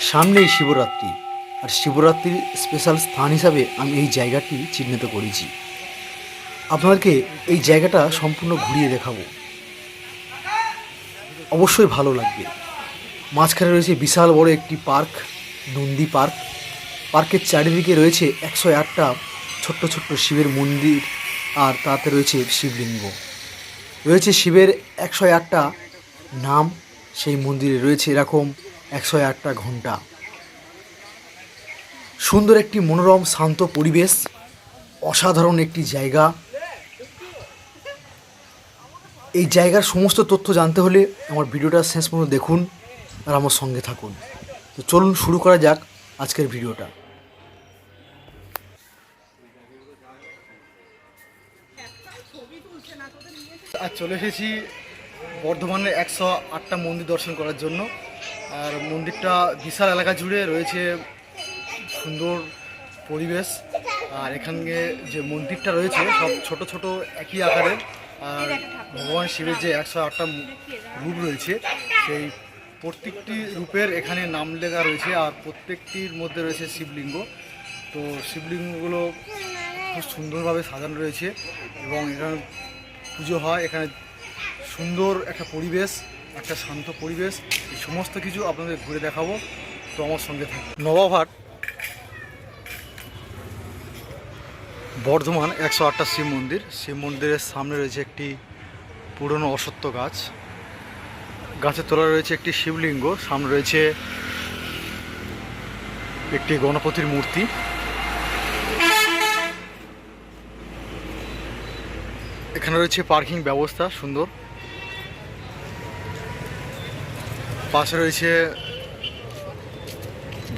সামনেই শিবরাত্রি, আর শিবরাত্রির স্পেশাল স্থান হিসাবে আমি এই জায়গাটি চিহ্নিত করেছি। আপনাদেরকে এই জায়গাটা সম্পূর্ণ ঘুরিয়ে দেখাবো। অবশ্যই ভালো লাগবে। মাঝখানে রয়েছে বিশাল বড় একটি পার্ক, নন্দী পার্ক। পার্কের চারিদিকে রয়েছে একশো আটটা ছোট্ট ছোট্ট শিবের মন্দির, আর তাতে রয়েছে শিবলিঙ্গ। রয়েছে শিবের একশো আটটা নাম, সেই মন্দিরে রয়েছে এরকম একশো আটটা ঘণ্টা। সুন্দর একটি মনোরম, শান্ত পরিবেশ, অসাধারণ একটি জায়গা। এই জায়গার সমস্ত তথ্য জানতে হলে আমার ভিডিওটা শেষ পর্যন্ত দেখুন আর আমার সঙ্গে থাকুন। তো চলুন শুরু করা যাক আজকের ভিডিওটা। আর চলে এসেছি বর্ধমানের একশো আটটা মন্দির দর্শন করার জন্য। আর মন্দিরটা বিশাল এলাকা জুড়ে রয়েছে, সুন্দর পরিবেশ। আর এখানে যে মন্দিরটা রয়েছে, সব ছোট ছোট একই আকারের। আর ভগবান শিবের যে একশো আটটা রূপ রয়েছে, সেই প্রত্যেকটি রূপের এখানে নাম লেখা রয়েছে আর প্রত্যেকটির মধ্যে রয়েছে শিবলিঙ্গ। তো শিবলিঙ্গগুলো খুব সুন্দরভাবে সাজানো রয়েছে এবং এখানে পুজো হয়। এখানে সুন্দর একটা পরিবেশ একটা শান্ত পরিবেশ, এই সমস্ত কিছু আপনাদের ঘুরে দেখাবো। তো আমার সঙ্গে থাকুন। নবাবহাট, বর্ধমান একশো আটটা শিব মন্দির। শিব মন্দিরের সামনে রয়েছে একটি পুরনো অসত্য গাছ। গাছের তলায় রয়েছে একটি শিবলিঙ্গ। সামনে রয়েছে একটি গণপতির মূর্তি। এখানে রয়েছে পার্কিং ব্যবস্থা, সুন্দর। পাশে রয়েছে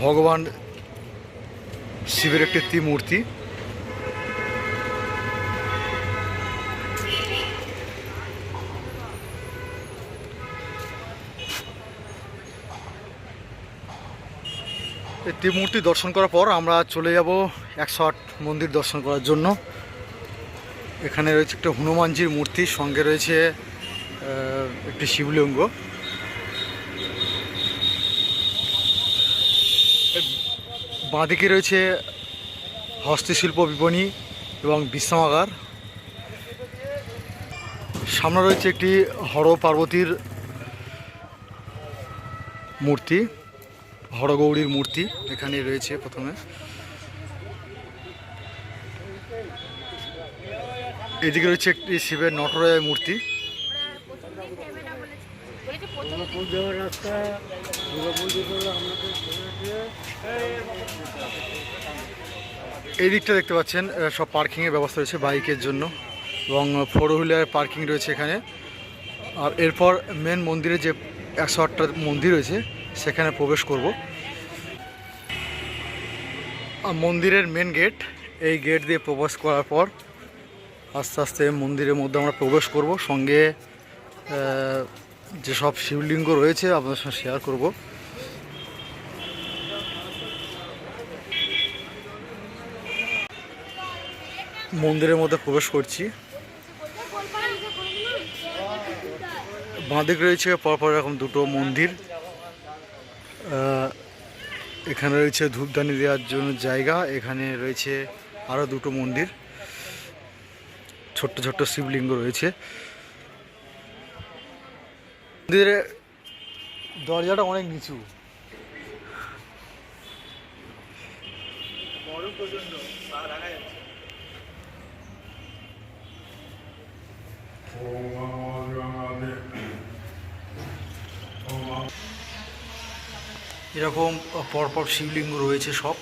ভগবান শিবের একটি ত্রিমূর্তি। এই ত্রিমূর্তি দর্শন করার পর আমরা চলে যাব একশো আট মন্দির দর্শন করার জন্য। এখানে রয়েছে একটা হনুমানজির মূর্তি, সঙ্গে রয়েছে একটি শিবলিঙ্গ। বাঁদিকে রয়েছে হস্তশিল্প বিপণী এবং বিশ্রামাগার সামনে রয়েছে একটি হর পার্বতীর মূর্তি, হরগৌরীর মূর্তি এখানে রয়েছে প্রথমে। এদিকে রয়েছে একটি শিবের নটরায় মূর্তি। দুর্গাপুর যাওয়ার রাস্তা দুর্গাপুর যেতে হলে এই দিকটা দেখতে পাচ্ছেন সব পার্কিংয়ের ব্যবস্থা রয়েছে বাইকের জন্য এবং ফোর হুইলার পার্কিং রয়েছে এখানে। আর এরপর মেন মন্দিরে যে একশো আটটা মন্দির রয়েছে সেখানে প্রবেশ করব। মন্দিরের মেন গেট এই গেট দিয়ে প্রবেশ করার পর আস্তে আস্তে মন্দিরের মধ্যে আমরা প্রবেশ করব। সঙ্গে যেসব শিবলিঙ্গ রয়েছে আপনাদের সঙ্গে শেয়ার করব। মন্দিরের মধ্যে প্রবেশ করছি। বাঁদিক রয়েছে, পরপর এরকম দুটো মন্দির। এখানে রয়েছে ধূপদানি দেওয়ার জন্য জায়গা, এখানে রয়েছে আরও দুটো মন্দির। ছোট্ট ছোট্ট শিবলিঙ্গ রয়েছে। দরজাটা অনেক নিচু। এরকম পরপর শিবলিঙ্গ রয়েছে সব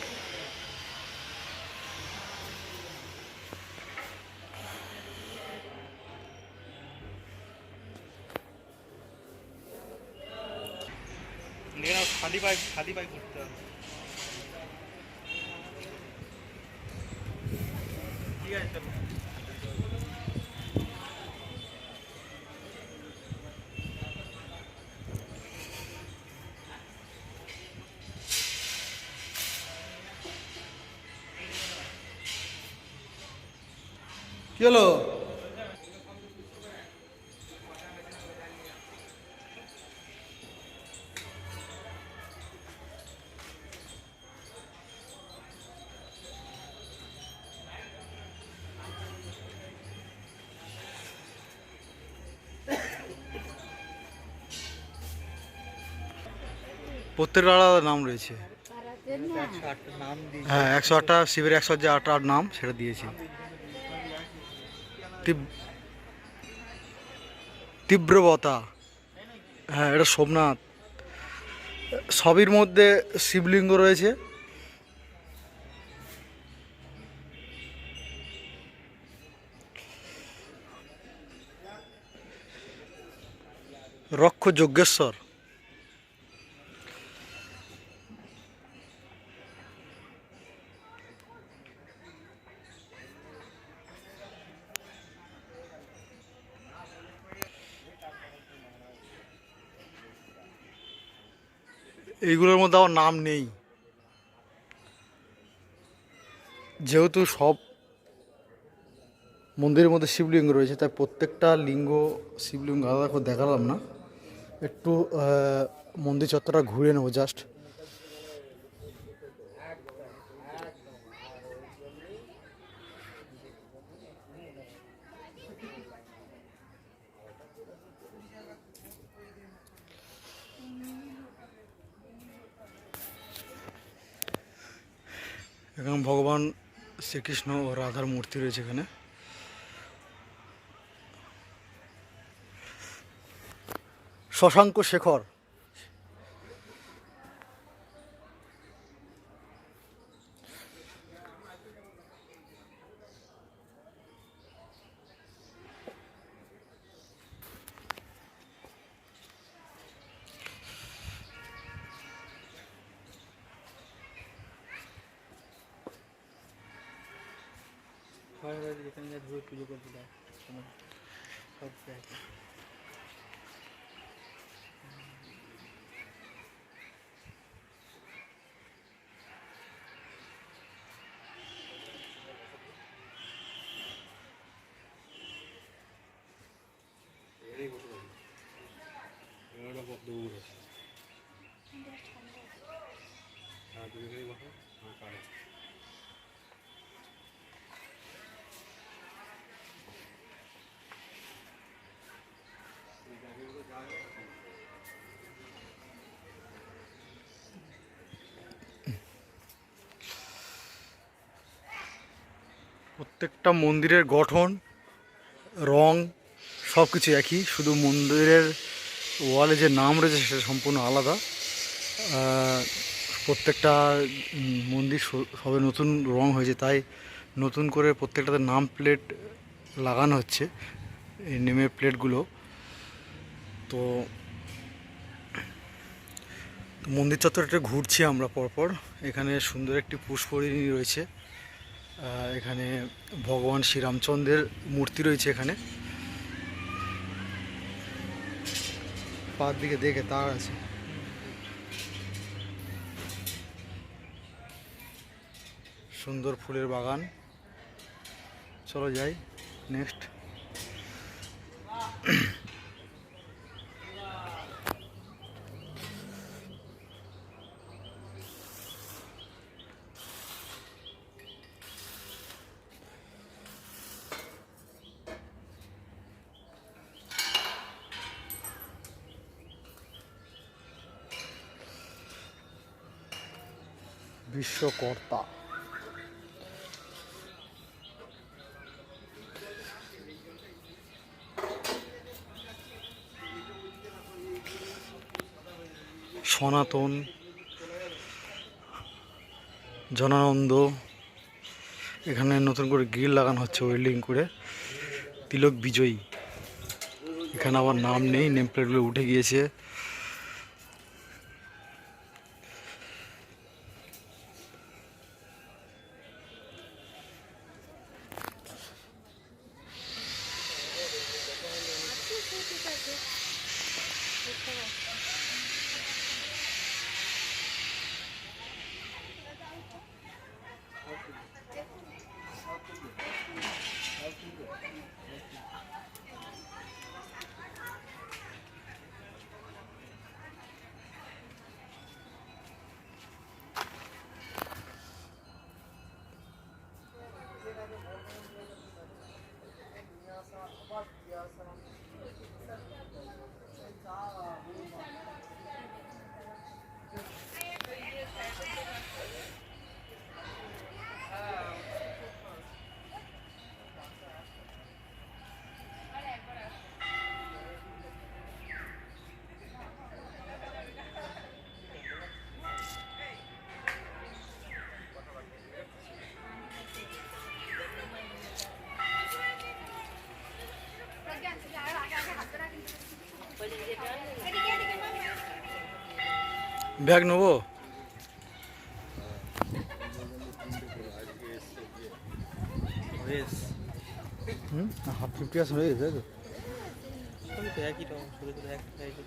খালি পাই খালি পাই করতে হবে। ঠিক আছে? কি হলো? প্রত্যেকটা আলাদা নাম রয়েছে। হ্যাঁ একশো আটটা শিবের, একশো যে আটটা নাম সেটা দিয়েছি। তীব- তীব্রবতা। হ্যাঁ এটা সোমনাথ। সবের মধ্যে শিবলিঙ্গ রয়েছে। রক্ষ যজ্ঞেশ্বর। এইগুলোর মধ্যে আমার নাম নেই। যেহেতু সব মন্দিরের মধ্যে শিবলিঙ্গ রয়েছে, তাই প্রত্যেকটা লিঙ্গ, শিবলিঙ্গ আলাদা করে দেখালাম না। একটু মন্দির চত্বরটা ঘুরে নেব জাস্ট এখানে ভগবান শ্রীকৃষ্ণ ও রাধার মূর্তি রয়েছে এখানে। শশাঙ্ক শেখর যেখানে যা ধরে পুজো করতে দেয় সময় সব জায়গায় প্রত্যেকটা মন্দিরের গঠন, রং সব কিছু একই। শুধু মন্দিরের ওয়ালে যে নাম রয়েছে সেটা সম্পূর্ণ আলাদা। প্রত্যেকটা মন্দির সবে নতুন রং হয়েছে, তাই নতুন করে প্রত্যেকটাতে নাম প্লেট লাগানো হচ্ছে, এই নেমের প্লেটগুলো। তো মন্দির চত্বরটা ঘুরছি আমরা পরপর। এখানে সুন্দর একটি পুষ্পরিণী রয়েছে। এখানে ভগবান শ্রীরামচন্দ্রের মূর্তি রয়েছে এখানে। পার দিকে দেখে তার আছে। সুন্দর ফুলের বাগান। চলো যাই নেক্সট বিশ্বকর্তা সনাতন, জনানন্দ, এখানে নতুন করে গ্রিল লাগানো হচ্ছে ওয়েল্ডিং করে। তিলক বিজয়ী। এখানে আবার নাম নেই, নেম প্লেটগুলো উঠে গিয়েছে। ব্যাগ নেব? হাফ ফিফটি পার্সেন্ট হয়ে গেছে তো? একই রকম ছোটো ছোটো এক সাইজের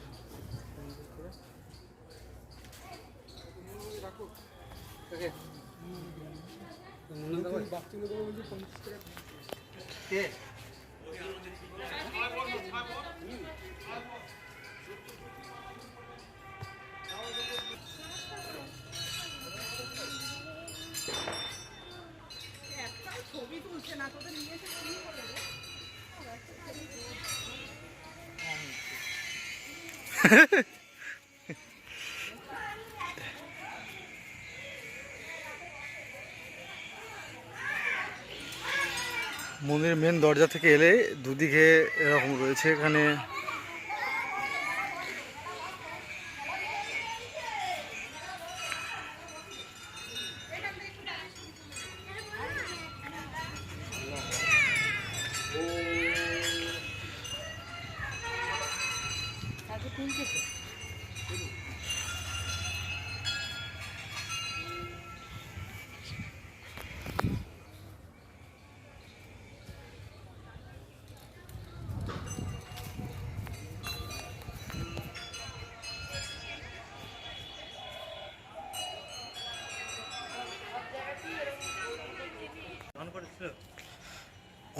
মন্দিরের মেন দরজা থেকে এলে দুদিকে এরকম রয়েছে এখানে।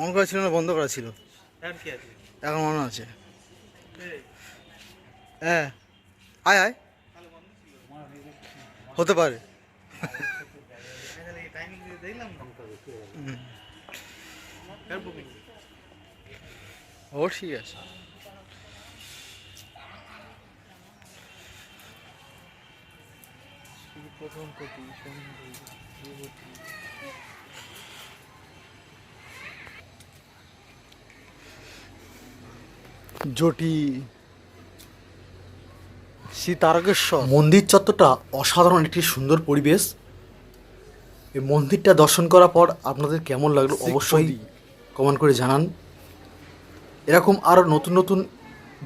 অন করা ছিল না বন্ধ করা ছিল। এখন কি আছে? মনে আছে। হ্যাঁ আয় আয়। হতে পারে। ও ঠিক আছে। প্রথম জটি সীতারকেশ্বর। মন্দির চত্বরটা অসাধারণ একটি সুন্দর পরিবেশ। এই মন্দিরটা দর্শন করার পর আপনাদের কেমন লাগল অবশ্যই কমেন্ট করে জানান। এরকম আরও নতুন নতুন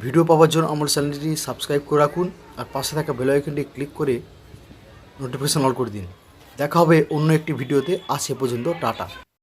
ভিডিও পাওয়ার জন্য আমার চ্যানেলটি সাবস্ক্রাইব করে রাখুন আর পাশে থাকা বেল আইকনটি ক্লিক করে নোটিফিকেশন অল করে দিন। দেখা হবে অন্য একটি ভিডিওতে। আজ এ পর্যন্ত টাটা।